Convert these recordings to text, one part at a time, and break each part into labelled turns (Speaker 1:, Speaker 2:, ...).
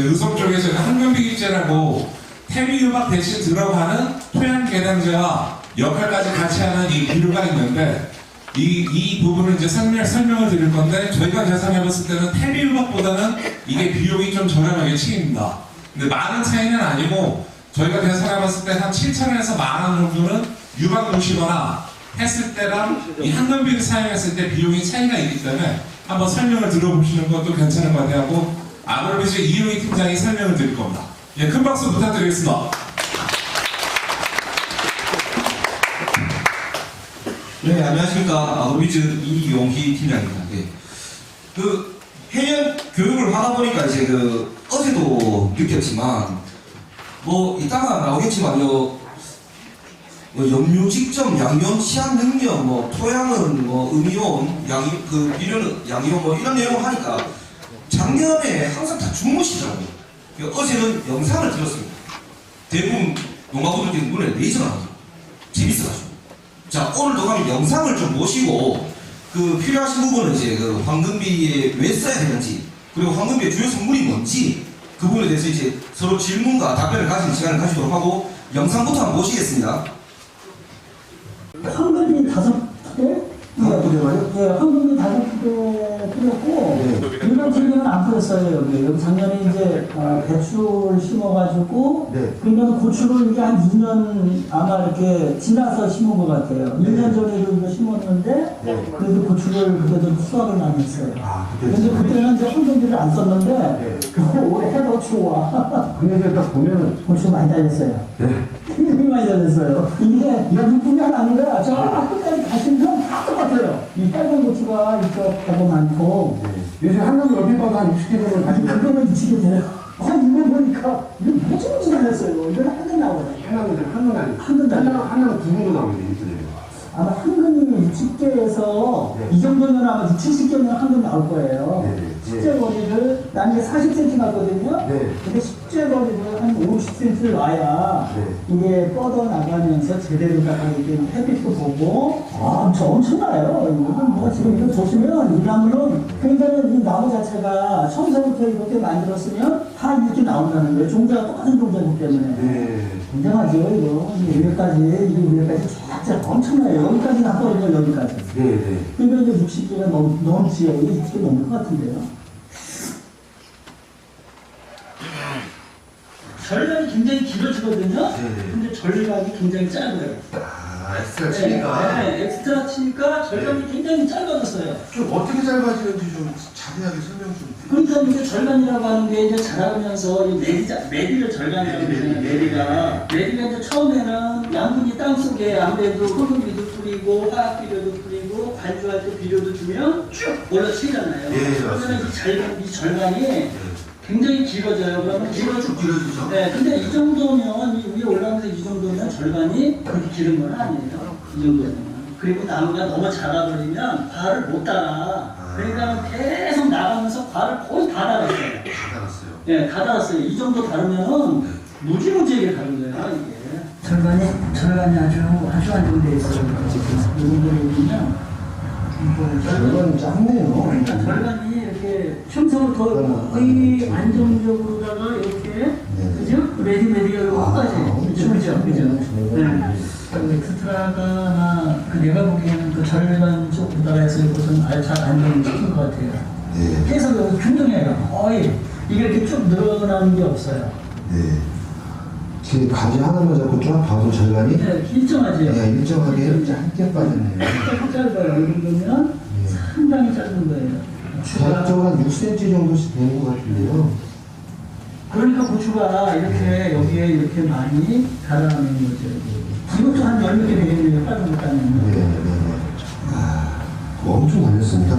Speaker 1: 의성 쪽에 저희가 황금비기제라고 태비 음악 대신 들어가는 토양 계량제와 역할까지 같이 하는 이 비료가 있는데 이, 이 부분을 이제 설명, 설명을 드릴 건데 저희가 계산해봤을 때는 태비 음악보다는 이게 비용이 좀 저렴하게 치입니다. 근데 많은 차이는 아니고 저희가 계산해봤을 때 한 7천원에서 만원 정도는 유방 놓으시거나 했을 때랑 이 황금비를 사용했을 때 비용이 차이가 있기 때문에 한번 설명을 들어보시는 것도 괜찮은 것 같아요. 아그로비즈 이효희 팀장이 설명을 드릴 겁니다. 예, 큰 박수 부탁드리겠습니다.
Speaker 2: 네, 안녕하십니까. 아그로비즈 이용희 팀장입니다. 네. 그, 해년 교육을 하다 보니까 이제 그, 어제도 느꼈지만, 뭐, 이따가 나오겠지만요, 뭐, 염료 직접 양념 시한 능력, 뭐, 토양은 뭐, 음이온, 양이, 그, 비료는 양이온, 뭐, 이런 내용 하니까, 작년에 항상 다 주무시더라고요. 그 어제는 영상을 들었습니다. 대부분 농가분들께 눈에 레이저가 나오더라고요. 재밌어가지고. 자, 오늘도 그럼 영상을 좀 보시고, 그 필요하신 부분은 이제 그 황금비에 왜 써야 되는지, 그리고 황금비의 주요 성분이 뭔지, 그 부분에 대해서 이제 서로 질문과 답변을 가지는 시간을 가지도록 하고, 영상부터 한번 보시겠습니다.
Speaker 3: 황금이 다섯 개? 예, 황금이 다섯 개 뿌렸고, 안 뿌렸어요, 여기. 여기 작년에 이제 어, 배추를 심어가지고,
Speaker 2: 네.
Speaker 3: 그러면 고추를 이게 한 2년 아마 이렇게 지나서 심은 것 같아요. 2년 전에도 이거 심었는데,
Speaker 2: 네.
Speaker 3: 그래도 고추를 그래도 수확을 많이 했어요.
Speaker 2: 아,
Speaker 3: 근데 그때는 이제 황금비를 안 썼는데,
Speaker 2: 네.
Speaker 3: 그 올해 해도 좋아.
Speaker 4: 근데 이제 딱 보면은
Speaker 3: 고추 많이 달렸어요.
Speaker 4: 네.
Speaker 3: 굉장히 많이 달렸어요. 이게 여기뿐이 아니라 저 앞까지 가시면 다 똑같아요. 이 빨간 고추가 이쪽 하고 많고
Speaker 4: 요즘 얼핏 봐도 한 60개 정도
Speaker 3: 아니
Speaker 4: 가지고
Speaker 3: 그거는 미치게 돼요. 아 이거 보니까 이거 무지무지 달렸어요. 이건 한근 나오거든요.
Speaker 4: 한강은 한강 아니
Speaker 3: 한강 아니에요.
Speaker 4: 한강 두 군도 나오는데 이쁘네요.
Speaker 3: 아마 한근이 60개에서
Speaker 4: 네.
Speaker 3: 이 정도면 아마 6, 70개면 한근 나올 거예요.
Speaker 4: 네, 네.
Speaker 3: 식재 거리를 난 이게 40cm 나거든요.
Speaker 4: 네.
Speaker 3: 근데 거리를 한 5, 60cm를 놔야
Speaker 4: 네.
Speaker 3: 이게 뻗어 나가면서 제대로 다가 이게 햇빛도 보고 아, 엄청 엄청나요. 이거는 뭐 지금 이거 보시면 이 나무는 굉장히 이 나무 자체가 처음서부터 이렇게 만들었으면 다 이렇게 나온다는 거예요. 종자가 똑같은 종자이기 때문에.
Speaker 4: 네.
Speaker 3: 굉장하죠, 이거. 이 위에까지, 이 위에까지 쫙쫙 엄청나요. 여기까지 다 떨어져, 여기까지.
Speaker 4: 네, 네.
Speaker 3: 그러니까 이제 60개가 넘, 넘지요. 이게 60개 넘을 것 같은데요. 절간이 굉장히 길어지거든요.
Speaker 4: 네네.
Speaker 3: 근데 절간이 굉장히 짧아요.
Speaker 4: 아, 엑스트라
Speaker 3: 네,
Speaker 4: 치니까
Speaker 3: 네, 엑스트라 치니까 절간이 굉장히 짧아졌어요.
Speaker 4: 좀 어떻게 짧아지는지 좀 자세하게 설명 좀.
Speaker 3: 그러니까 이게 절간이라고 하는 게 이제 자라면서 이 메리자, 메리를 절간이라고 그러잖아요. 메리가. 메리가 이제 처음에는 양분이 땅 속에 아무래도 흙은비도 뿌리고 화학 비료도 뿌리고 관주할 때 비료도 주면 쭉 올라치잖아요.
Speaker 4: 예,
Speaker 3: 그러면. 이 절간, 이 절간이 굉장히 길어져요. 그러면 길어져.
Speaker 4: 쭉 길어지죠?
Speaker 3: 네, 근데 이 정도면, 이 위에 올라가면서 이 정도면 절반이 그렇게 길은 건 아니에요. 이 정도면. 그리고 나무가 너무 자라버리면 과를 못 달아. 그러니까 계속 나가면서 과를 거의 다 달았어요.
Speaker 4: 다 달았어요.
Speaker 3: 네, 다 달았어요. 이 정도 다르면은 무지무지하게 다른 거예요, 이게. 절반이, 절반이 아주, 아주 안정돼 있어요. 이 정도로 보면. 뭐,
Speaker 4: 절반은 짧네요.
Speaker 3: 그러니까 절반이 이렇게 평소부터 거의 안정적으로다가 이렇게 그죠? 레디메디가 끝까지 그죠? 그죠? 그죠? 네. 그 엑스트라가 아마 그 내가 보기에는 그 절반 쪽보다가 해서 이것은 아주 잘 안정시킨 것 같아요.
Speaker 4: 네.
Speaker 3: 계속 여기 균등해요. 거의. 이게 이렇게 쭉 늘어나는 게 없어요.
Speaker 4: 네. 그 가지 하나만 잡고 쫙 봐도 절반이?
Speaker 3: 네, 일정하죠.
Speaker 4: 그냥 일정하게 짧게 빠지네요.
Speaker 3: 딱 짧아요. 이 정도면 상당히 짧은 거예요
Speaker 4: 대략적으로 한 6cm 정도씩 되는 것 같은데요.
Speaker 3: 그러니까 고추가 이렇게 여기에 이렇게 많이 자라나는 거죠. 이것도 한 열몇 개 되겠네요. 빨간 것
Speaker 4: 네. 네, 네. 아, 엄청 달렸습니다.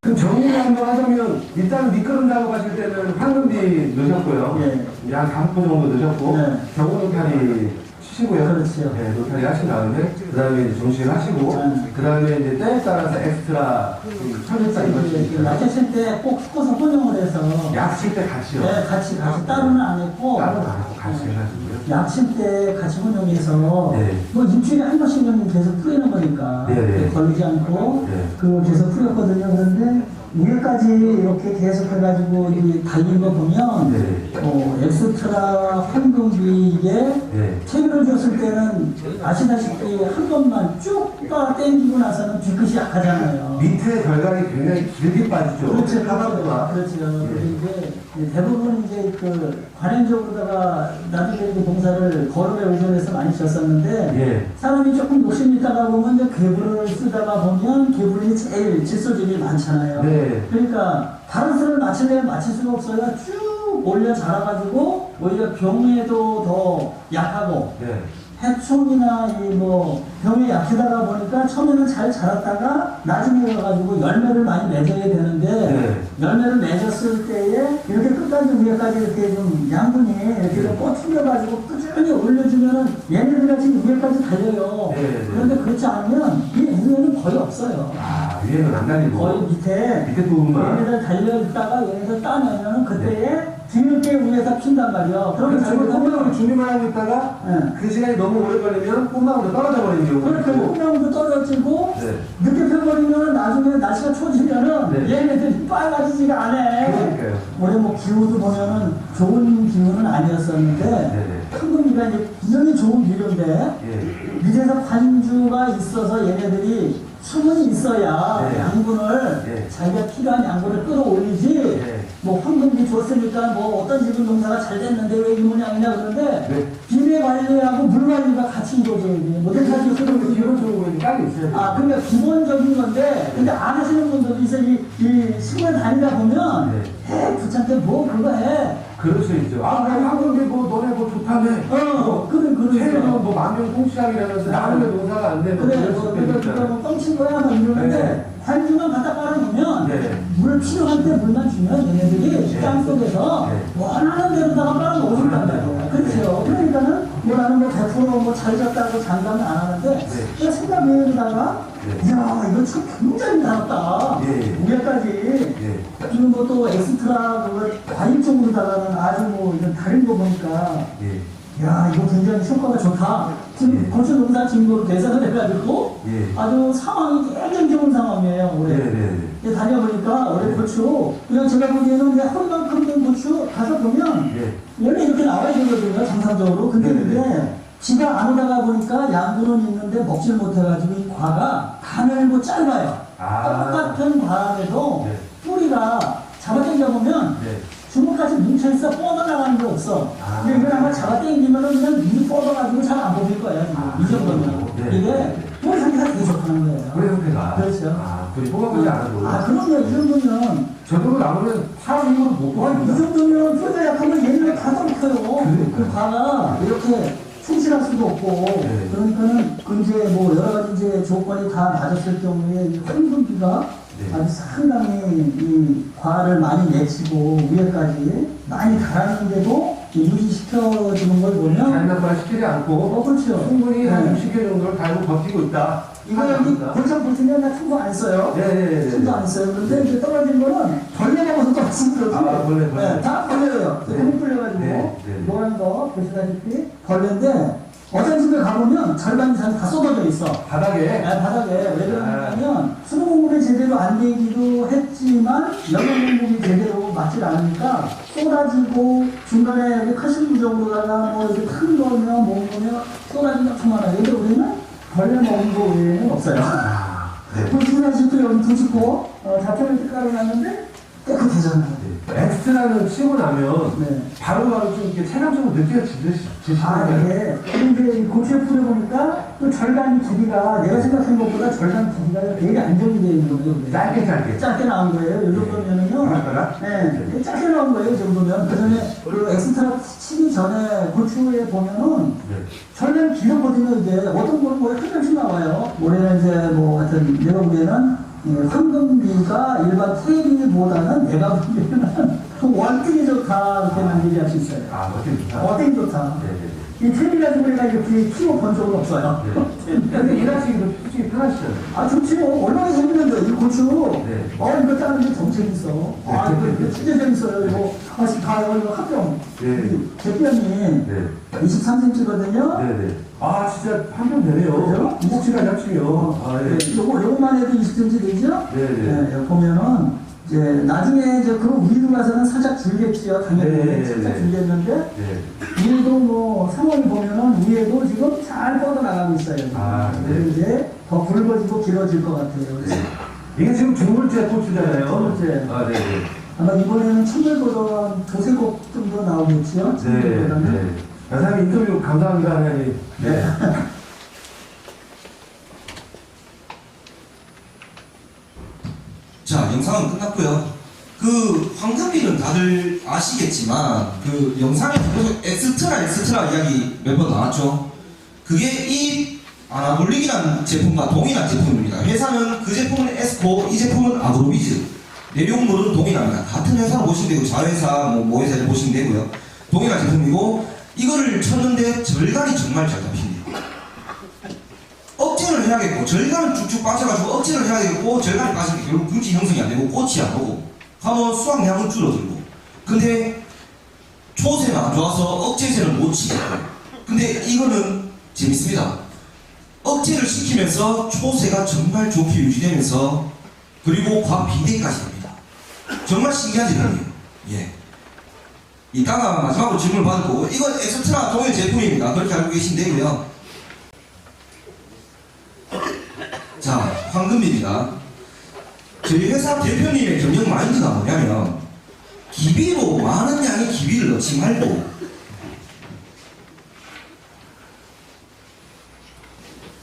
Speaker 5: 그럼 정리를 한번 하자면 일단 미끄럼다고 봤을 때는 황금비 넣으셨고요.
Speaker 3: 예.
Speaker 5: 약 다섯 번 정도 넣으셨고
Speaker 3: 네.
Speaker 5: 노탈이 치시고요.
Speaker 3: 그렇죠.
Speaker 5: 네, 노탈이 하신 다음에 그 다음에 이제 정식을 하시고
Speaker 3: 네.
Speaker 5: 그 다음에 이제 때에 따라서 엑스트라
Speaker 3: 이렇게
Speaker 5: 이것이
Speaker 3: 야채칠 때꼭 섞어서 혼용을 해서
Speaker 5: 약칠 때 같이요.
Speaker 3: 네, 같이 같이 따로는 안 했고
Speaker 5: 따로 안 하고 같이
Speaker 3: 네.
Speaker 5: 해가지고요.
Speaker 3: 야칠 때 같이 혼용해서
Speaker 5: 네.
Speaker 3: 뭐 일주일에 한 번씩은 계속 뿌리는 거니까
Speaker 5: 네, 네.
Speaker 3: 걸리지 않고
Speaker 5: 네.
Speaker 3: 그 계속 뿌렸거든요. 그런데 위에까지 이렇게 계속 해가지고 이 달린 거 보면
Speaker 5: 네.
Speaker 3: 어, 엑스트라 황금비에
Speaker 5: 네.
Speaker 3: 채비를 줬을 때는 아시다시피 한 번만 쭉가 땡기고 나서는 뒤끝이 약하잖아요.
Speaker 5: 밑에 결각이 굉장히 길게 빠지죠.
Speaker 3: 그렇죠.
Speaker 5: 하나도가.
Speaker 3: 그렇죠. 그런데 이제 대부분 이제 그 관행적으로다가 나중에 그 봉사를 거름에 의존해서 많이 지었었는데
Speaker 5: 예.
Speaker 3: 사람이 조금 욕심 있다가 보면 이제 괴물을 쓰다가 보면 괴물이 제일 질소질이 많잖아요.
Speaker 5: 네.
Speaker 3: 그러니까 다른 수를 맞추려면 맞출 수가 없어요. 쭉 올려 자라가지고 오히려 병에도 더 약하고
Speaker 5: 네.
Speaker 3: 해충이나 이뭐 병에 약하다가 보니까 처음에는 잘 자랐다가 나중에 가가지고 열매를 많이 맺어야 되는데
Speaker 5: 네.
Speaker 3: 열매를 맺었을 때에 이렇게 끝까지 위에까지 이렇게 좀 양분이 이렇게 좀 꼬투려가지고 꾸준히 올려주면은 얘네들 같이 위에까지 달려요.
Speaker 5: 네, 네.
Speaker 3: 그런데 그렇지 않으면 이 위에는 거의 없어요.
Speaker 5: 아, 위에는 안 달리고.
Speaker 3: 거의 밑에
Speaker 5: 밑에 부분만.
Speaker 3: 얘네들 달려 있다가 얘네들 따내면은 그때에 뒤늦게 위에서 핀단 말이야. 그러면 잘못하면
Speaker 5: 꽃망울 준비만 하고 있다가
Speaker 3: 예.
Speaker 5: 그 시간이 너무 오래 걸리면 꽃망울도 떨어져 버리는 경우가
Speaker 3: 그렇게. 홍명도 떨어지고
Speaker 5: 네.
Speaker 3: 늦게 펴버리면 나중에 날씨가 추워지면은
Speaker 5: 네.
Speaker 3: 얘네들이 빨라지지가 않아.
Speaker 5: 그러니까요.
Speaker 3: 올해 뭐 기후도 보면은 좋은 기후는 아니었었는데. 한국이가 이제 굉장히 좋은 기후인데
Speaker 5: 예.
Speaker 3: 밑에서 관주가 있어서 얘네들이 수분이 있어야
Speaker 5: 네.
Speaker 3: 양분을
Speaker 5: 네.
Speaker 3: 자기가 필요한 양분을 끌어올리지
Speaker 5: 네.
Speaker 3: 뭐 황금비 줬으니까 뭐 어떤 지분 농사가 잘 됐는데 왜 이 모양이냐 그러는데
Speaker 5: 네.
Speaker 3: 비례 관리하고 물 관리가 같이 이루어져야 돼. 모든 사실
Speaker 5: 그럼
Speaker 3: 그런
Speaker 5: 기본적으로 이제 깔려 있어야 돼요.
Speaker 3: 아, 그러니까 기본적인 건데, 근데 안 하시는 분들도 있어. 이, 이 시골 다니다 보면,
Speaker 5: 네.
Speaker 3: 해, 부창때 뭐 그거 해.
Speaker 5: 그럴 수 있죠. 아, 그래, 한국에 뭐, 너네 뭐 좋다며.
Speaker 3: 어, 그래,
Speaker 5: 최근
Speaker 3: 그러니까.
Speaker 5: 뭐 만명 통치하기라면서 나름의 농사가 안 되면
Speaker 3: 그래,
Speaker 5: 그럴
Speaker 3: 뭐,
Speaker 5: 수도
Speaker 3: 그러니까. 뭐 뻥친 거야, 막 이러는데,
Speaker 5: 네.
Speaker 3: 관주만 갖다 깔아놓으면,
Speaker 5: 네.
Speaker 3: 물 필요할 때 물만 주면 얘네들이
Speaker 5: 네.
Speaker 3: 땅 속에서
Speaker 5: 네.
Speaker 3: 원하는 대로다가 빨아먹어준단 말이야. 그렇죠. 그러니까는, 뭐 나는 뭐 100%뭐잘 졌다고 장담은 안 하는데,
Speaker 5: 네.
Speaker 3: 생각 외에다가,
Speaker 5: 네.
Speaker 3: 이야, 이거 참 굉장히 달았다.
Speaker 5: 예.
Speaker 3: 위에까지.
Speaker 5: 예.
Speaker 3: 지금 뭐또 엑스트라 그걸 과일 쪽으로다가는 아주 뭐 이런 다른 거 보니까
Speaker 5: 예.
Speaker 3: 야 이거 굉장히 효과가 좋다. 지금
Speaker 5: 예.
Speaker 3: 건축 농사 진도로 대상을 해가지고
Speaker 5: 예.
Speaker 3: 아주 상황이 굉장히 좋은 상황이에요 올해.
Speaker 5: 네, 네, 네.
Speaker 3: 다녀보니까 올해 고추 그냥 제가 보기에는 허리만큼 된 고추 가서 보면
Speaker 5: 예.
Speaker 3: 원래 이렇게 나와야 되거든요 정상적으로. 근데
Speaker 5: 네, 네.
Speaker 3: 이게 지가 안 오다가 보니까 양분은 있는데 먹질 못해가지고 이 과가 가늘고 짧아요.
Speaker 5: 아.
Speaker 3: 똑같은 과람에도
Speaker 5: 네.
Speaker 3: 뿌리가 잡아당겨 보면
Speaker 5: 네.
Speaker 3: 주먹같이 뭉쳐있어 뻗어 나가는 게 없어.
Speaker 5: 아.
Speaker 3: 근데 이걸 한번 잡아 당기면은 그냥 눈이 뻗어가지고 잘 안 보일 거야.
Speaker 5: 아,
Speaker 3: 이 정도면.
Speaker 5: 네.
Speaker 3: 이게 뿌리 상태가 되게 좋다는 거예요.
Speaker 5: 뿌리 상태가.
Speaker 3: 그렇죠.
Speaker 5: 아, 그리 뽑아보지 않아도.
Speaker 3: 아, 그럼요. 이 정도면.
Speaker 5: 저도 나오면 사람 힘으로
Speaker 3: 못이
Speaker 5: 뽑아줍니다.
Speaker 3: 정도면 뿌리가 약하면 얘네가 다
Speaker 5: 떨어져요.
Speaker 3: 그 과가 이렇게 충실할 수도 없고.
Speaker 5: 네.
Speaker 3: 그러니까는 그 이제 뭐 여러 가지 이제 조건이 다 맞았을 경우에 이 황금비가
Speaker 5: 네.
Speaker 3: 아주 상당히 이 과를 많이 내치고 위에까지 많이 달았는데도 유지시켜주는 걸 보면
Speaker 5: 장난만 시키지 않고
Speaker 3: 어 그렇죠.
Speaker 5: 충분히 한
Speaker 3: 네.
Speaker 5: 60개 정도를 달고 버티고 있다.
Speaker 3: 이거 여기 골참 볼트면 나 충분 안 써요.
Speaker 5: 네네네.
Speaker 3: 충분 안 써요. 그런데 이제 떨어진 거는 벌레 먹어서 떨어진 거지.
Speaker 5: 아, 벌레, 벌레.
Speaker 3: 네, 다 벌레예요.
Speaker 5: 네.
Speaker 3: 힘 풀려가지고
Speaker 5: 네, 네.
Speaker 3: 노란 거 보시다시피 벌레인데 어떤 집에 가보면 절반 이상 다 쏟아져 있어.
Speaker 5: 바닥에
Speaker 3: 아, 바닥에 왜 그러냐면 수능 공부를 제대로 안 되기도 했지만 영어 공부이 제대로 맞질 않으니까 쏟아지고 중간에 여기 커신 구정으로다가 뭐 이렇게 큰 거며 뭔 거며 쏟아지면 엄청 많아요. 근데 우리는 벌레 먹은 거 외에는 없어요.
Speaker 5: 아, 네.
Speaker 3: 보시다시피 여기 부짓고 어, 잡초를 이렇게 깔아놨는데 깨끗해졌나요?
Speaker 5: 엑스트라는 치고 나면
Speaker 3: 네.
Speaker 5: 바로바로 좀 이렇게 체감적으로 느껴지시는
Speaker 3: 아. 이게, 근데 이 고추에 뿌려보니까 또 절반 길이가 내가 생각한 것보다 절반 길이가 되게 안정이 되어 있는 거예요. 그게.
Speaker 5: 짧게 짧게.
Speaker 3: 짧게 나온 거예요. 이 정도면은요.
Speaker 5: 하나하나?
Speaker 3: 네, 짧게 나온 거예요. 이 정도면. 그 전에 그 엑스트라 치기 전에 고추에 보면은
Speaker 5: 네.
Speaker 3: 절반 길었거든요. 이게 어떤 거는 뭐한 점씩 나와요. 올해는 이제 뭐 하여튼 내가 보기에는 예, 황금비가 일반 테이비보다는 내가 보기에는 월등히 좋다 이렇게 얘기할 수 있어요.
Speaker 5: 아, 멋진 좋다.
Speaker 3: 월등히 좋다.
Speaker 5: 네
Speaker 3: 이 가지고 우리가 이렇게 키워 본 적은 없어요.
Speaker 5: 근데 일하시기도 솔직히 편하시잖아요.
Speaker 3: 아 좋지 뭐 얼마나 재밌는데 이 고추
Speaker 5: 네.
Speaker 3: 어 이거 따는데 정책 있어 아 이거, 이거 진짜 재밌어요 이거 하나씩 가요 이거 한병
Speaker 5: 네.
Speaker 3: 대표님
Speaker 5: 네.
Speaker 3: 23cm거든요
Speaker 5: 네네. 아, 진짜 한명 되네요.
Speaker 3: 그죠?
Speaker 5: 목시가 잡히면. 아, 네.
Speaker 3: 요거 요거만 해도 20cm 되죠
Speaker 5: 네네.
Speaker 3: 네, 보면은 이제 나중에 이제 그 위로 가서는 살짝 줄겠지요. 당연히
Speaker 5: 네,
Speaker 3: 살짝
Speaker 5: 네.
Speaker 3: 줄겠는데
Speaker 5: 네.
Speaker 3: 위에도 뭐 상황이 보면은 위에도 지금 잘 뻗어나가고 있어요.
Speaker 5: 아, 네.
Speaker 3: 이제 더 굵어지고 길어질 것 같아요. 그래서
Speaker 5: 이게 지금 두 번째 코스잖아요.
Speaker 3: 두 번째.
Speaker 5: 아, 네. 네.
Speaker 3: 아마 이번에는 천물보다 두세 곡 정도 나오겠지요.
Speaker 5: 네. 네. 여사님 인터뷰 감사합니다. 하나님. 네.
Speaker 2: 자, 영상은 끝났고요. 그 황금비는 다들 아시겠지만 그 영상에 계속 엑스트라 엑스트라 이야기 몇 번 나왔죠. 그게 이 아나볼릭이라는 제품과 동일한 제품입니다. 회사는 그 제품은 에스코, 이 제품은 아그로비즈. 내용물은 동일합니다. 같은 회사로 보시면 되고 자회사, 뭐 모회사를 보시면 되고요. 동일한 제품이고 이거를 쳤는데 절간이 정말 잘 잡힙니다. 억제를 해야겠고 절간은 쭉쭉 빠져가지고 억제를 해야겠고 절간이 빠지면 결국 분지 형성이 안 되고 꽃이 안 오고 하면 수확량은 줄어들고. 근데 초세는 안 좋아서 억제세는 못 치게 근데 이거는 재밌습니다. 억제를 시키면서 초세가 정말 좋게 유지되면서 그리고 과비대까지 됩니다. 정말 신기한 제품이에요. 예. 이따가 마지막으로 질문을 받고 이건 엑스트라 동일 제품입니다. 그렇게 알고 계신데고요 자, 황금입니다. 저희 회사 대표님의 경영 마인드가 뭐냐면 기비로 많은 양의 기비를 넣지 말고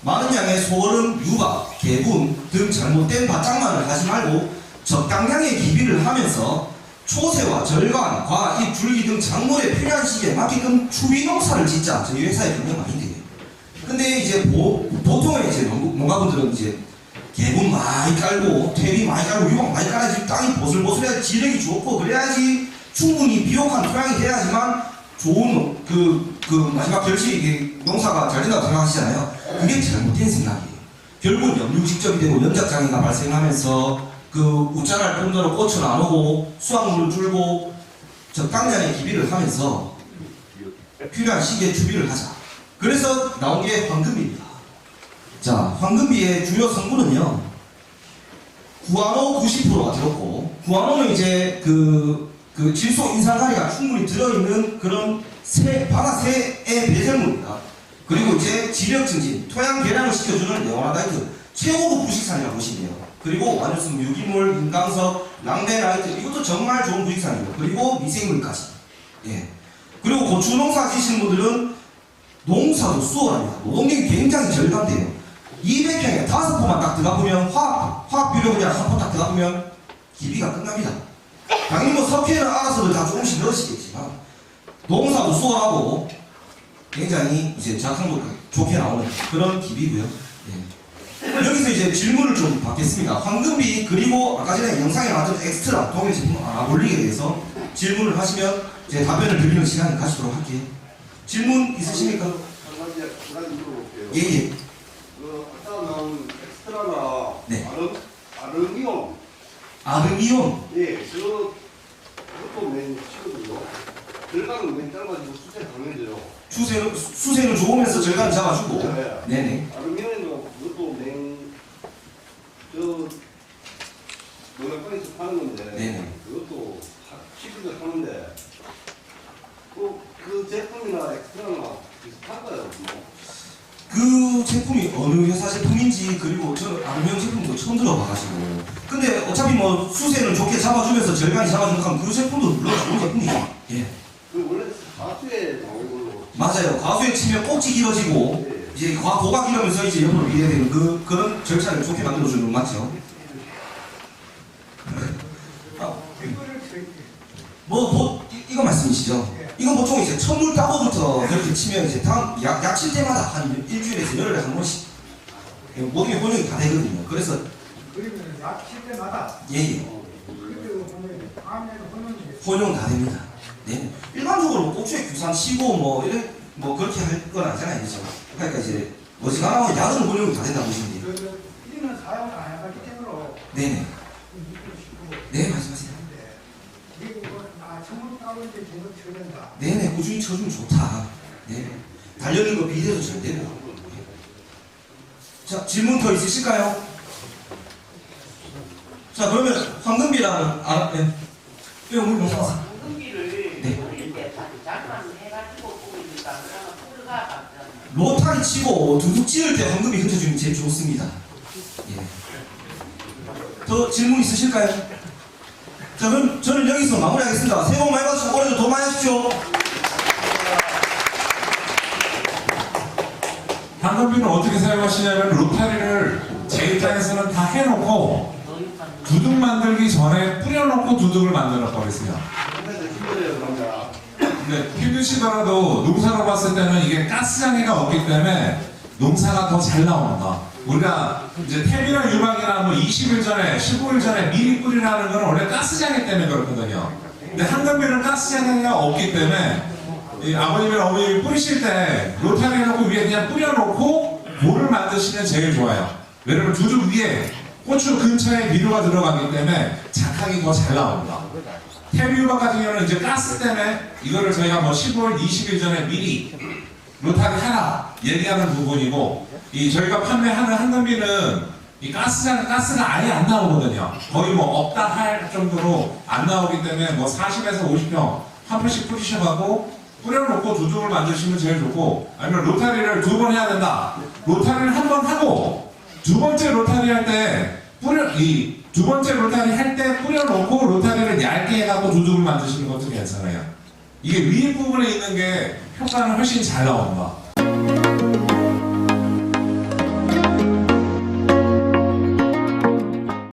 Speaker 2: 많은 양의 소얼음, 유박, 개분 등 잘못된 바짝만을 하지 말고 적당량의 기비를 하면서 초세와 절간, 과, 이 줄기 등 작물에 필요한 시기에 맞게끔 추비 농사를 짓자 저희 회사의 경영 마인드예요. 근데 이제 보, 보통의 이제 농- 농가분들은 이제 개분 많이 깔고 퇴비 많이 깔고 유박 많이 깔아야지 땅이 보슬보슬해야 지력이 좋고 그래야지 충분히 비옥한 토양이 돼야지만 좋은 그, 그 마지막 결실이 농사가 잘 된다고 생각하시잖아요. 그게 잘못된 생각이에요. 결국 염류 직접이 되고 연작장애가 발생하면서 그 우짜랄 뿐더러 꽃은 안 오고 수확물은 줄고 적당량의 기비를 하면서 필요한 시기에 추비를 하자. 그래서 나온 게 황금비입니다. 자, 황금비의 주요 성분은요. 구안호 90%가 들었고, 구안호는 이제 그, 그 질소 인산가리가 충분히 들어있는 그런 새, 바다새의 배설물입니다. 그리고 이제 지력 증진, 토양 개량을 시켜주는 네오나다이트, 최고급 부식산이라고 보시면 돼요. 그리고 완효성 유기물, 인강석, 랑데나이트, 이것도 정말 좋은 부식산이에요. 그리고 미생물까지. 예. 그리고 고추 농사 지시는 분들은 농사도 수월합니다. 노동력이 굉장히 절감돼요. 200평에 다섯 포만 딱 들어가 보면 화학, 화학 비료 그냥 한포 딱 들어가 보면 기비가 끝납니다. 당연히 뭐 석회는 알아서들 다 조금씩 넣으시겠지만 농사도 수월하고 굉장히 이제 작황도 좋게 나오는 그런 기비고요. 예. 여기서 이제 질문을 좀 받겠습니다. 황금비 그리고 아까 전에 영상에 나왔던 엑스트라 동일 제품 아나볼릭에 대해서 질문을 하시면 이제 답변을 드리는 시간을 가지도록 할게요. 질문 있으십니까?
Speaker 6: 한 가지 한 가지 물어볼게요.
Speaker 2: 예, 예.
Speaker 6: 그 아까 나온 엑스트라가
Speaker 2: 네.
Speaker 6: 아름 아름이온
Speaker 2: 아르미온.
Speaker 6: 예, 그 그것도 맨 치거든요. 들가는 맨 짧아지고 수제 강해져요.
Speaker 2: 수세는, 수세는 좋으면서 절간 잡아주고.
Speaker 6: 네.
Speaker 2: 네네.
Speaker 6: 아름이온도 그것도 맨저 농협관에서 파는 건데
Speaker 2: 네네.
Speaker 6: 그것도 시비가 하는데 그, 그 제품이나 엑스트라나 비슷한가요? 뭐?
Speaker 2: 그 제품이 어느 회사 제품인지 그리고 저 아르미온 제품도 처음 들어봐가지고. 근데 어차피 뭐 수세는 좋게 잡아주면서 절간이 잡아주는 하면 그 제품도 물론 좋은 제품이죠. 예.
Speaker 6: 그 원래 가수에 나온 걸로
Speaker 2: 맞아요. 과수에 치면 꼭지 길어지고
Speaker 6: 예.
Speaker 2: 이제 과 고가 길으면서 이제 옆으로 밀어야 되는 그 그런 절차를 좋게 만들어주는 거 맞죠? 아, 뭐, 뭐 이, 이거 말씀이시죠? 천물 따고부터 그렇게 치면 이제 다음 약, 약칠 때마다 한 일주일에서 열흘에 한 번씩 게 혼용이 다 되거든요. 그래서
Speaker 7: 그러면 약칠 때마다
Speaker 2: 예예
Speaker 7: 다음에도 보면
Speaker 2: 혼용 다 됩니다. 네. 일반적으로 고추에 규산 치고 뭐 이래 뭐 그렇게 할 건 아니잖아요, 그죠? 그러니까 이제 어지간하면 약은 혼용이 다 된다고 보시면 돼요.
Speaker 7: 그 이는 사용을 안 해봤기 때문에
Speaker 2: 네네.
Speaker 7: 믿고 싶고
Speaker 2: 네 말씀하세요.
Speaker 7: 근데 이거 아 전문 따고 이제 계속.
Speaker 2: 네네 꾸준히 쳐주면 좋다. 네. 달려는 거 비대도 잘 되고. 자 질문 더 있으실까요? 자자 그러면 황금비랑 아, 네. 네, 오늘 감사합니다.
Speaker 8: 황금비를
Speaker 2: 네.
Speaker 8: 뿌릴 때 잘만 해가지고 뿌리니까 그러면 뿌리가 같잖아.
Speaker 2: 로타리 치고 두둑 지을 때 황금이 흩어주면 제일 좋습니다. 예. 더 질문 있으실까요? 자 그럼 저는 여기서 마무리하겠습니다. 새해 복 많이 받으시고 올해도 돈 많이 하십시오.
Speaker 1: 황금비는 어떻게 사용하시냐면 로타리를 제 입장에서는 다 해놓고 두둑 만들기 전에 뿌려놓고 두둑을 만들어 버리세요. 근데 힘드시더라도 농사로 봤을 때는 이게 가스장애가 없기 때문에 농사가 더 잘 나온다. 우리가 이제 탭이나 유박이나 뭐 20일 전에, 15일 전에 미리 뿌리라는 건 원래 가스장애 때문에 그렇거든요. 근데 한금비는 가스장애가 없기 때문에 이 아버님이나 어머님이 뿌리실 때 로타리 해놓고 위에 그냥 뿌려놓고 볼을 만드시면 제일 좋아요. 왜냐면 두둑 위에 고추 근처에 비료가 들어가기 때문에 작황이 더 잘 나옵니다. 테비유박 같은 경우는 이제 가스 때문에 이거를 저희가 뭐 15일, 20일 전에 미리 로타리 하나 얘기하는 부분이고 이 저희가 판매하는 한금비는 이 가스장 가스가 아예 안 나오거든요. 거의 뭐 없다 할 정도로 안 나오기 때문에 뭐 40에서 50평 한 분씩 뿌리셔가고 뿌려놓고 두둑을 만드시면 제일 좋고 아니면 로타리를 두 번 해야 된다. 로타리를 한 번 하고 두 번째 로타리 할 때 뿌려 이 두 번째 로타리 할 때 뿌려놓고 로타리를 얇게 해갖고 두둑을 만드시는 것도 괜찮아요. 이게 위에 부분에 있는 게 효과는 훨씬 잘 나온다.